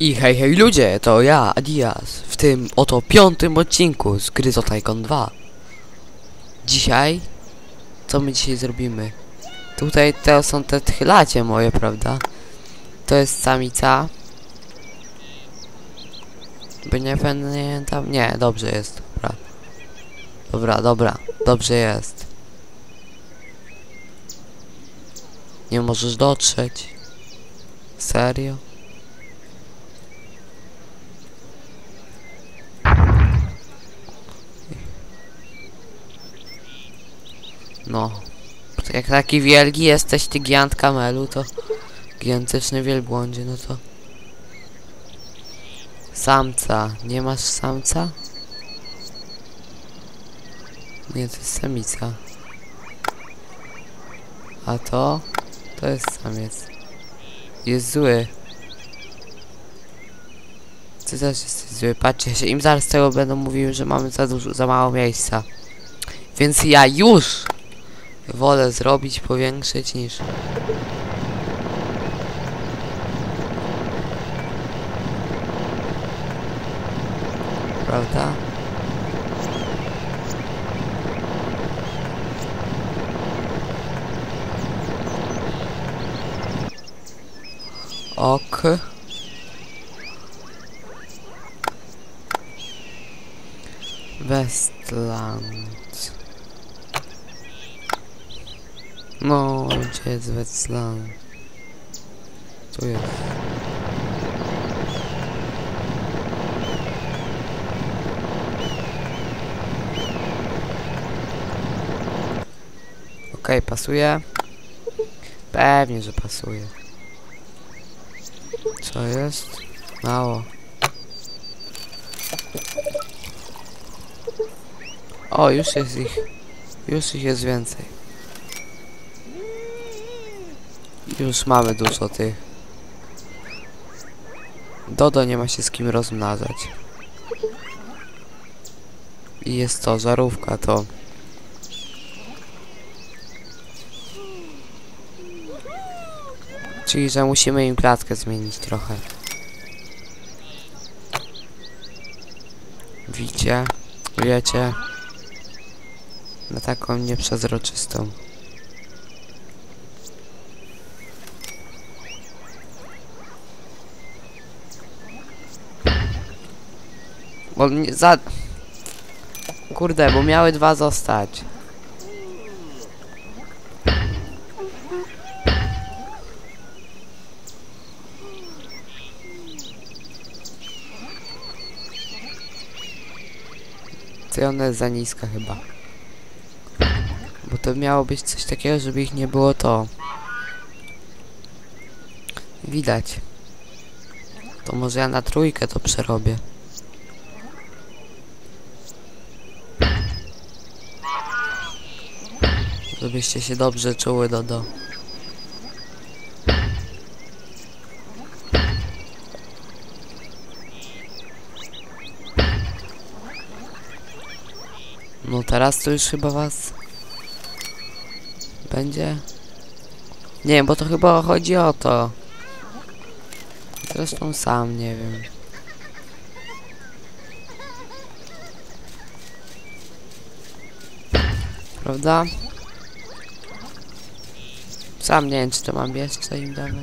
I hej hej ludzie, to ja, Adias, w tym oto piątym odcinku z gry Tycoon 2. Dzisiaj, co my dzisiaj zrobimy? Tutaj to są te tchylacie moje, prawda? To jest samica. By nie pamiętam, nie, dobrze jest, dobra. Dobra, dobra, dobrze jest. Nie możesz dotrzeć. Serio? No. Jak taki wielki jesteś ty gigant kamelu, to gigantyczny wielbłądzie, no to... Samca. Nie masz samca? Nie, to jest samica. A to? To jest samiec. Jest zły. Ty też jesteś zły. Patrzcie się, im zaraz tego będą mówiły, że mamy za dużo, za mało miejsca. Więc ja już wolę zrobić, powiększyć niż... Prawda? Ok. No, gdzie jest. Okej, pasuje? Pewnie, że pasuje. Co jest? Mało. O, już jest ich. Już ich jest więcej. Już mamy dużo tych. Dodo nie ma się z kim rozmnażać. I jest to żarówka, to... Czyli, że musimy im klatkę zmienić trochę. Widzicie? Wiecie? Na taką nieprzezroczystą. Bo za... Kurde, bo miały dwa zostać. Ty ona jest za niska chyba. Bo to miało być coś takiego, żeby ich nie było to. Widać. To może ja na trójkę to przerobię. Żebyście się dobrze czuły, Dodo. No teraz to już chyba was... Będzie? Nie, bo to chyba chodzi o to. Zresztą sam nie wiem. Prawda? Sam nie wiem, czy to mam jeszcze im dawać.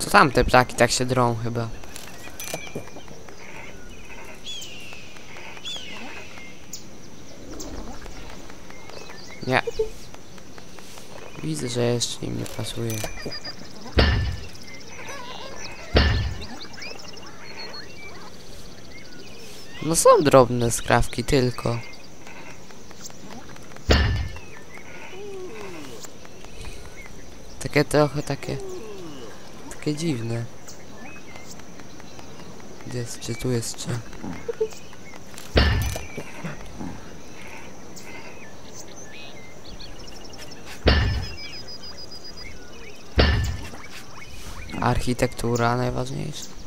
Co tam te ptaki tak się drą chyba? Nie. Widzę, że jeszcze im nie pasuje. No są drobne skrawki tylko. Takie trochę takie... Takie dziwne. Gdzie jest, czy tu jest, czy... Architektura najważniejsza.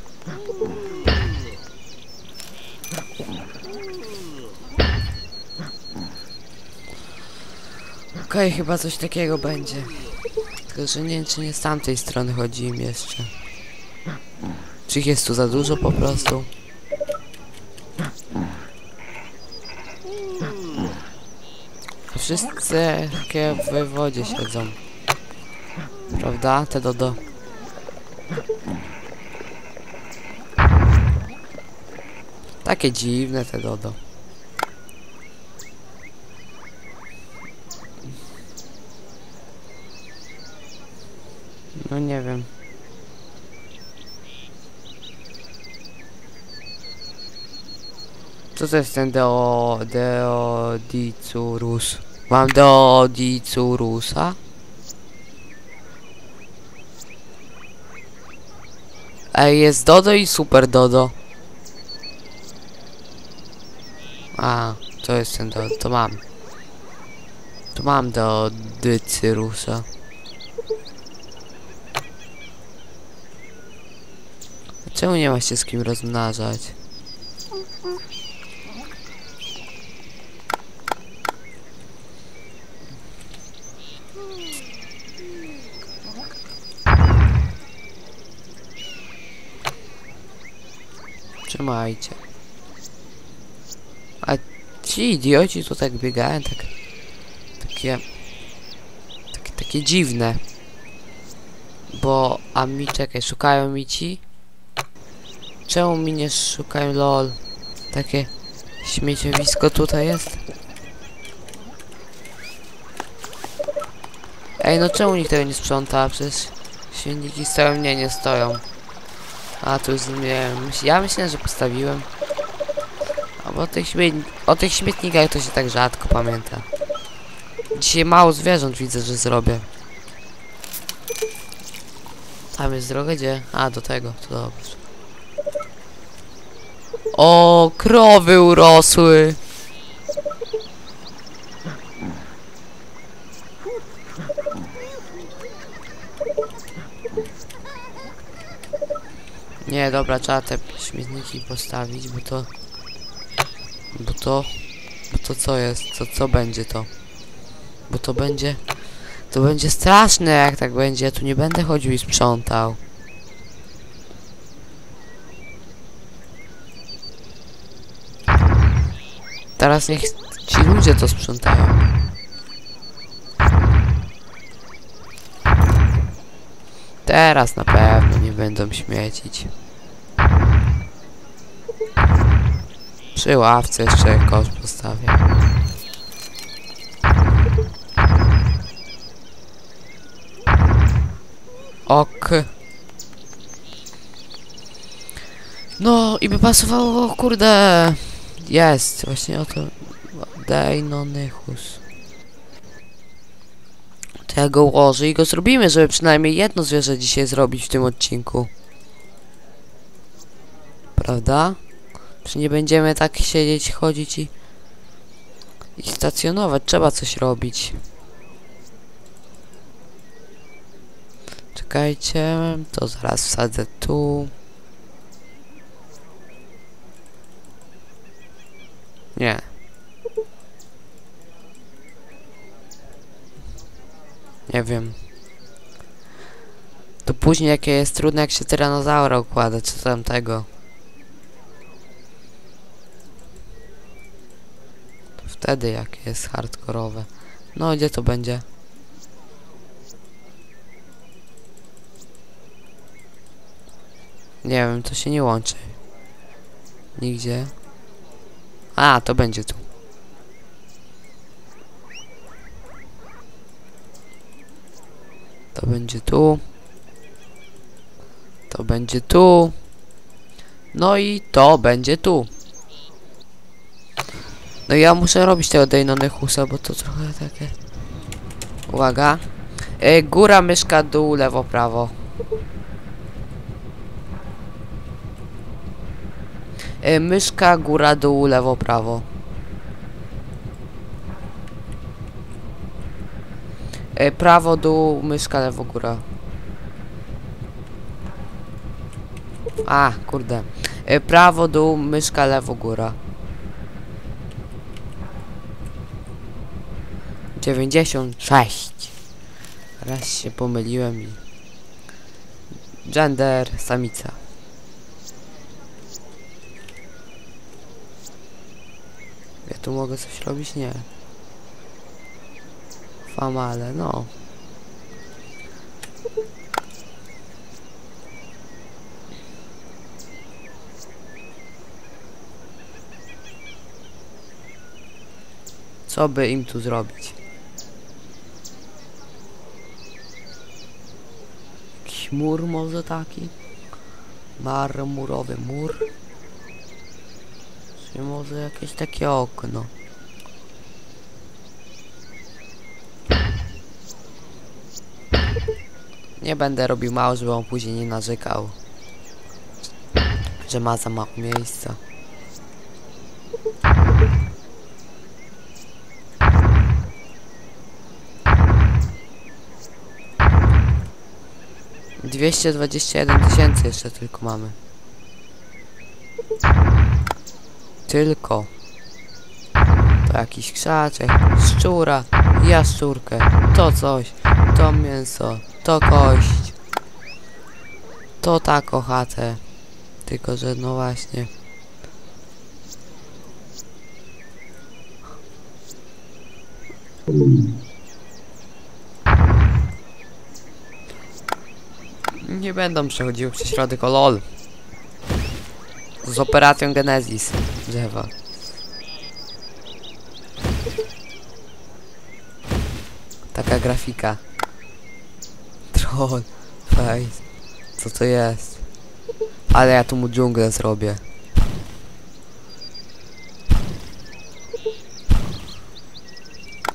Okej, chyba coś takiego będzie. Tylko, że nie wiem, czy nie z tamtej strony chodzi im jeszcze. Czy ich jest tu za dużo po prostu? Wszyscy takie w wodzie siedzą. Prawda? Te dodo. Takie dziwne te dodo. No nie wiem. Co to jest ten Deo... Deodicurus? Mam Deodicurusa? Ej, jest Dodo i Super Dodo. A, to jest ten Dodo, to mam. To mam Deodicurusa. Czemu nie ma się z kim rozmnażać? Trzymajcie. A ci idioci tu tak biegają, tak... Takie... Takie, takie dziwne. Bo... A mi, czekaj, szukają mi ci? Czemu mi nie szukają lol? Takie śmieciowisko tutaj jest? Ej, no czemu nikt tego nie sprząta? Przecież śmietniki stoją, nie, nie stoją. A tu już ja myślę, że postawiłem. A bo tych, śmiet... o tych śmietnikach to się tak rzadko pamięta. Dzisiaj mało zwierząt widzę, że zrobię. Tam jest droga gdzie? A, do tego, to dobrze. O, krowy urosły. Dobra, trzeba te śmietniki postawić, bo to... Bo to... Bo to co jest? Co, co będzie to? Bo to będzie... To będzie straszne, jak tak będzie. Ja tu nie będę chodził i sprzątał. Teraz niech ci ludzie to sprzątają. Teraz na pewno nie będą śmiecić. Przy ławce jeszcze kosz postawię. Ok. No i by pasowało, kurde. Jest, właśnie o to. Deinonychus. To ja go ułożę i go zrobimy, żeby przynajmniej jedno zwierzę dzisiaj zrobić w tym odcinku. Prawda? Czy nie będziemy tak siedzieć, chodzić i... I stacjonować, trzeba coś robić. Czekajcie, to zaraz wsadzę tu. Nie. Nie wiem. To później jakie jest trudne jak się tyranozaura układa, czy tam tego. Wtedy jakie jest hardkorowe. No gdzie to będzie? Nie wiem, to się nie łączy. Nigdzie. A, to będzie tu. To będzie tu. To będzie tu. No i to będzie tu. No ja muszę robić tego Deinonychusa, bo to trochę takie... Uwaga. E, góra, myszka, dół, lewo, prawo. E, myszka, góra, dół, lewo, prawo. E, prawo, dół, myszka, lewo, góra. A, kurde. Prawo, dół, myszka, lewo, góra. 96. Raz się pomyliłem i... Gender, samica. Ja tu mogę coś robić? Nie. Famale, no. Co by im tu zrobić? Mur może taki? Marmurowy mur? Czy może jakieś takie okno? Nie będę robił mało, żeby on później nie narzekał. Że ma za mało miejsca. Dwieście dwadzieścia jeden tysięcy jeszcze tylko mamy. Tylko. To jakiś krzaczek, szczura, jaszczurkę, to coś, to mięso, to kość. To taką chatę. Tylko, że no właśnie. Nie będą przechodziły przez środek, o lol. Z operacją Genesis drzewa. Taka grafika. Troll. Face. Co to jest? Ale ja tu mu dżunglę zrobię.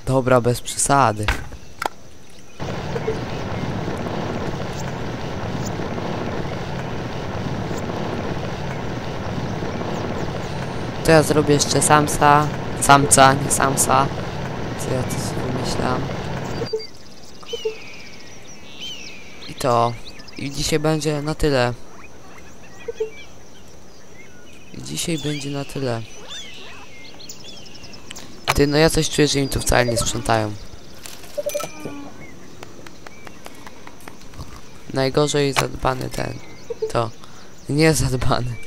Dobra, bez przesady. To ja zrobię jeszcze samsa. Samca, nie samsa. Co ja tu sobie wymyślam. I to. I dzisiaj będzie na tyle. I dzisiaj będzie na tyle. Ty, no ja coś czuję, że im tu wcale nie sprzątają. Najgorzej zadbany ten. To. Nie zadbany.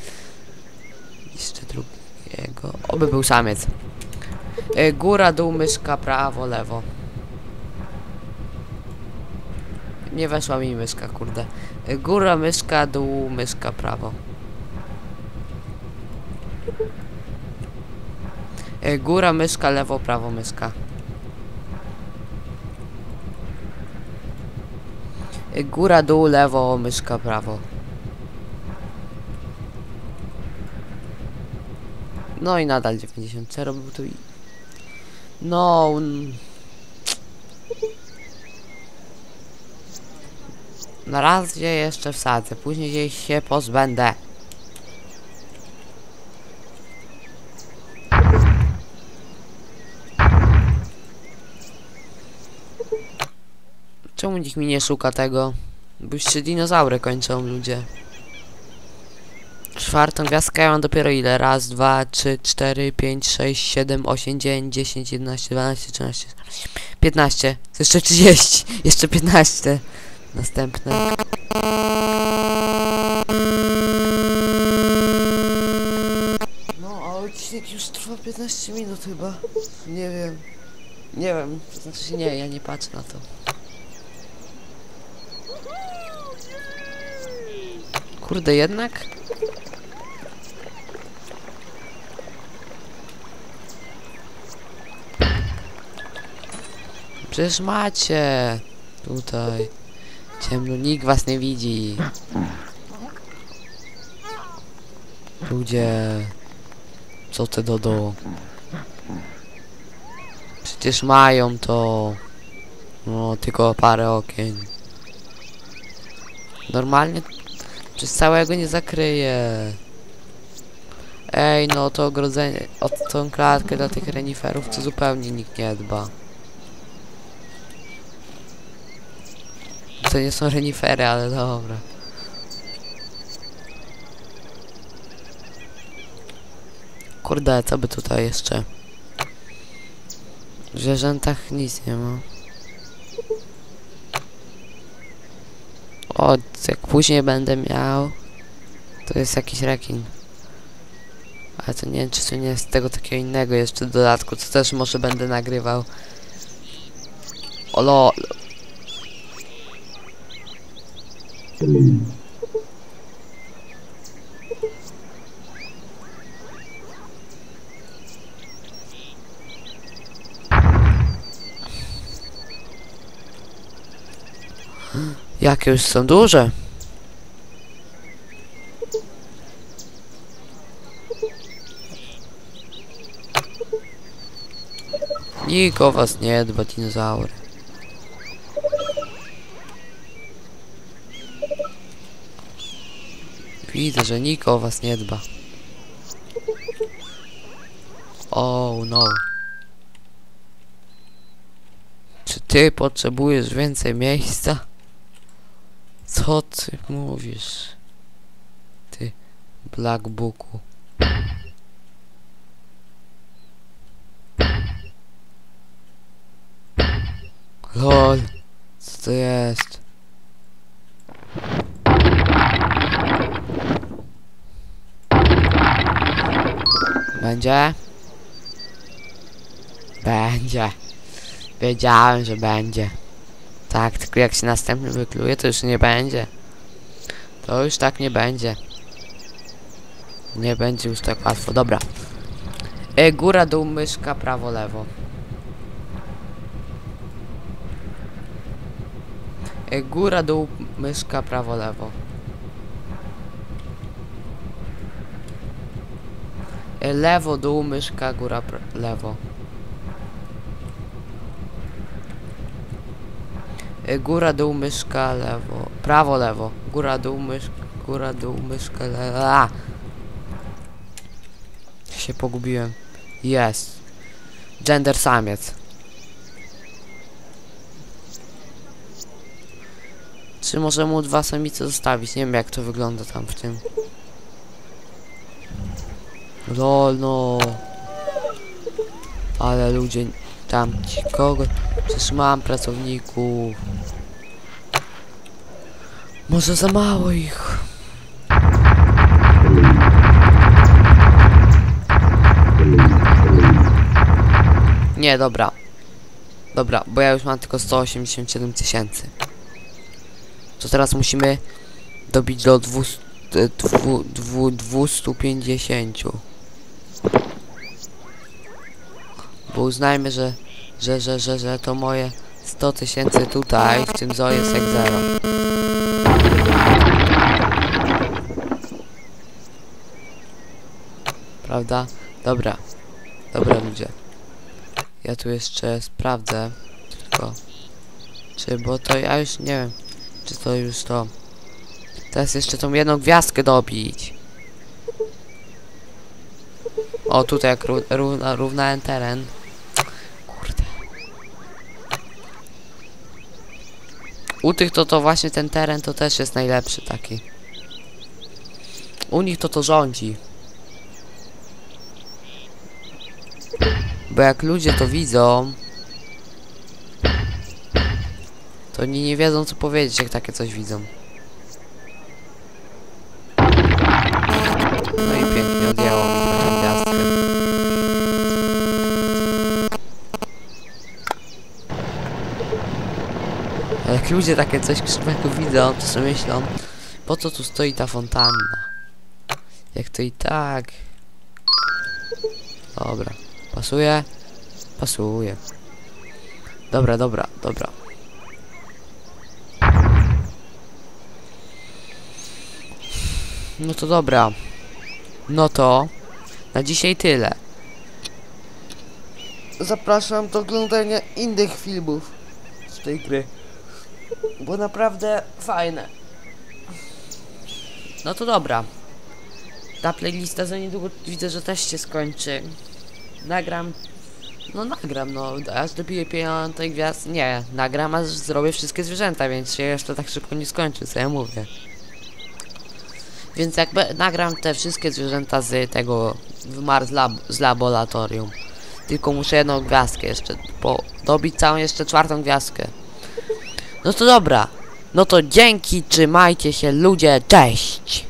Drugiego. Oby był samiec. E, góra, dół, myszka, prawo, lewo. Nie weszła mi myszka, kurde. E, Góra, myszka, dół, myszka, prawo. E, Góra, myszka, lewo, prawo, myszka. Góra, dół, lewo, myszka, prawo. No i nadal 90. Co robił tu i... No... Na razie jeszcze wsadzę, później jej się pozbędę. Czemu nikt mi nie szuka tego? Bo już się dinozaury kończą, ludzie. Czwartą gwiazdkę ja mam dopiero ile? Raz, dwa, trzy, cztery, pięć, sześć, siedem, osiem, dziewięć, dziesięć, jedenaście, dwanaście, trzynaście, piętnaście. Jeszcze trzydzieści. Jeszcze piętnaście. Następne. No, a odcinek już trwa 15 minut chyba. Nie wiem. Nie wiem, znaczy nie, ja nie patrzę na to. Kurde, jednak? Przecież macie tutaj. Ciemno, nikt was nie widzi. Ludzie. Co ty dodo? Przecież mają to. No, tylko parę okien. Normalnie przez całego nie zakryje. Ej, no to ogrodzenie, o tą klatkę dla tych reniferów to zupełnie nikt nie dba. To nie są renifery, ale dobra. Kurde, co by tutaj jeszcze? W zwierzętach nic nie ma. O, jak później będę miał, to jest jakiś rekin. Ale to nie wiem, czy to nie jest tego takiego innego jeszcze dodatku, co też może będę nagrywał. O lol. Jakie już są duże. Nikt o was nie dba, dinozaury. Widzę, że nikt o was nie dba. Oh no. Czy ty potrzebujesz więcej miejsca? Co ty mówisz? Ty Black Booku. LOL. Co to jest? Będzie? Będzie. Wiedziałem, że będzie. Tak, tylko jak się następny wykluje, to już nie będzie. To już tak nie będzie. Nie będzie już tak łatwo. Dobra. E, góra, dół, myszka, prawo, lewo. E, góra, dół, myszka, prawo, lewo. Lewo, dół, myszka, góra, lewo. E, Góra, dół, myszka, lewo. Prawo, lewo. Góra, dół, myszka. Góra, dół, myszka, lewo. Się pogubiłem. Jest. Gender samiec. Czy może mu dwa samice zostawić? Nie wiem jak to wygląda tam w tym. Lol, no. Ale ludzie tam ci kogo? Przecież mam pracowników. Może za mało ich. Nie, dobra. Dobra, bo ja już mam tylko 187 tysięcy. To teraz musimy dobić do 200, e, dwu, dwu, 250. Bo uznajmy, że, że, że, że, że to moje 100 tysięcy tutaj, w tym zoo jest jak zero. Prawda? Dobra. Dobra ludzie. Ja tu jeszcze sprawdzę. Tylko. Czy, bo to ja już nie wiem. Czy to już to. Teraz jeszcze tą jedną gwiazdkę dobić. O, tutaj jak ró równa, równałem teren. U tych to to właśnie ten teren to też jest najlepszy taki. U nich to to rządzi. Bo jak ludzie to widzą, to oni nie wiedzą co powiedzieć, jak takie coś widzą. No i pięknie odjęło mi jak ludzie takie coś krzywego widzą, to sobie myślą, po co tu stoi ta fontanna? Jak to i tak... Dobra. Pasuje? Pasuje. Dobra, dobra, dobra. No to dobra. No to na dzisiaj tyle. Zapraszam do oglądania innych filmów z tej gry. Bo naprawdę fajne. No to dobra. Ta playlista za niedługo widzę, że też się skończy. Nagram. No nagram, no aż dobiję piątej gwiazd. Nie, nagram, aż zrobię wszystkie zwierzęta, więc się jeszcze tak szybko nie skończy, co ja mówię. Więc jakby nagram te wszystkie zwierzęta z tego w Mars lab, z laboratorium. Tylko muszę jedną gwiazdkę jeszcze, bo dobić całą jeszcze czwartą gwiazdkę. No to dobra. No to dzięki, trzymajcie się ludzie, cześć!